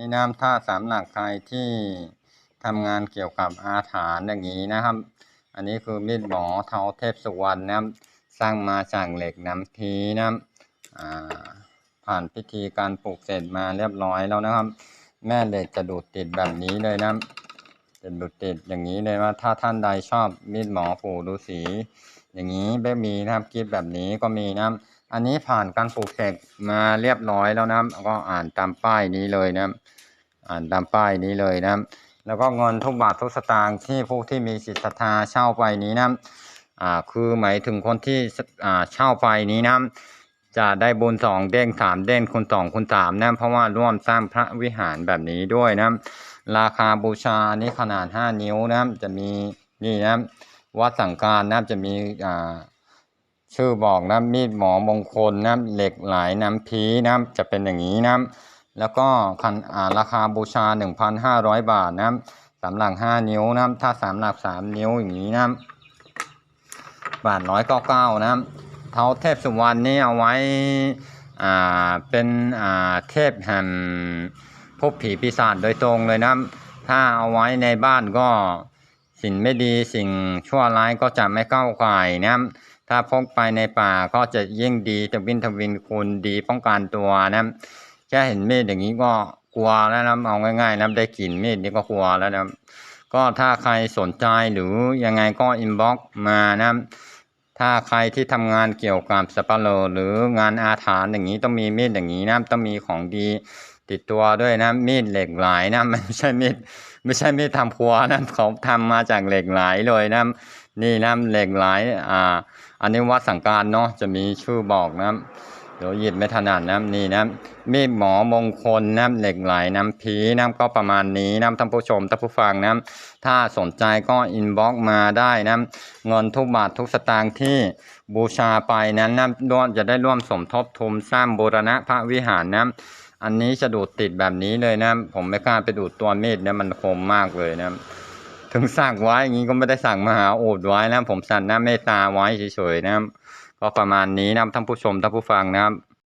นี่น้ำท่าสามหลักใครที่ทำงานเกี่ยวกับอาถรรพ์อย่างนี้นะครับ อันนี้คือมีดหมอเทาเทพสุวรรณนะครับ สร้างมาจากเหล็กน้ำพีนะครับผ่านพิธีการปลูกเสร็จมาเรียบร้อยแล้วนะครับ แม่เหล็กจะดูดติดแบบนี้เลยนะครับจะดูดติดอย่างนี้เลยว่าถ้าท่านใดชอบมีดหมอปู่ฤาษีอย่างนี้ไม่มีนะครับกิฟแบบนี้ก็มีนะครับ อันนี้ผ่านการปลูกเสกมาเรียบร้อยแล้วนะก็อ่านตามป้ายนี้เลยนะอ่านตามป้ายนี้เลยนะแล้วก็เงินทุกบาททุกสตางค์ที่ผู้ที่มีจิตศรัทธาเช่าไปนี้นะอ่าคือหมายถึงคนที่อ่าเช่าไปนี้นะจะได้บุญสองเด้งสามเด้งคูณสองคูณสามนะเพราะว่าร่วมสร้างพระวิหารแบบนี้ด้วยนะราคาบูชานี่ขนาด5นิ้วนะจะมีนี่นะวัดสังการนะจะมีอ่า ชื่อบอกนะมีดหมอมงคลนะเหล็กไหลน้ำพีนะจะเป็นอย่างนี้นะแล้วก็คันอ่าราคาบูชา 1,500 บาทนะครับสามหลัก5นิ้วนะถ้าสามหลัก3นิ้วอย่างนี้นะบาทร้อยเก้าเก้านะเท้าเทพสุวรรณนี่เอาไว้อ่าเป็นอ่าเทพแห่งพวกผีปีศาจโดยตรงเลยนะถ้าเอาไว้ในบ้านก็สิ่งไม่ดีสิ่งชั่วร้ายก็จะไม่เข้าก่ายนะ ถ้าพกไปในป่าก็จะยิ่งดีจะวินทวินคุณดีป้องกันตัวนะครับแค่เห็นมีดอย่างนี้ก็กลัวแล้วนะเอาง่ายๆนะได้กลิ่นมีดนี่ก็กลัวแล้วนะก็ถ้าใครสนใจหรือยังไงก็อินบ็อกมานะครับถ้าใครที่ทำงานเกี่ยวกับสปาโลหรืองานอาถรรพ์อย่างนี้ต้องมีมีดอย่างนี้นะต้องมีของดีติดตัวด้วยนะมีดเหล็กไหลนะไม่ใช่มีดไม่ใช่มีดทำครัวนะเขาทำมาจากเหล็กไหลเลยนะ นี่นะเหล็กไหลอ่า อันนี้วัดสังการเนาะจะมีชื่อบอกนะเดี๋ยวหยิบไม่ถนัดนะนี่นะมีดหมอมงคลนะเหล็กไหลน้ำผีนะก็ประมาณนี้นะท่านผู้ชมท่านผู้ฟังนะถ้าสนใจก็อินบ็อกมาได้นะเงินทุกบาททุกสตางค์ที่บูชาไปนั้นนะร่วมจะได้ร่วมสมทบทุนสร้างบูรณะพระวิหารนะอันนี้จะดูดติดแบบนี้เลยนะ ผมไม่กล้าไปดูดตัวมีดนี่ยมันคมมากเลยนะ ถึงสั่งไว้อย่างนี้ก็ไม่ได้สั่งมหาโอดไว้นะผมสั่งหน้าเมตตาไว้เฉยๆนะครับก็ประมาณนี้นะท่านผู้ชมท่านผู้ฟังนะครับ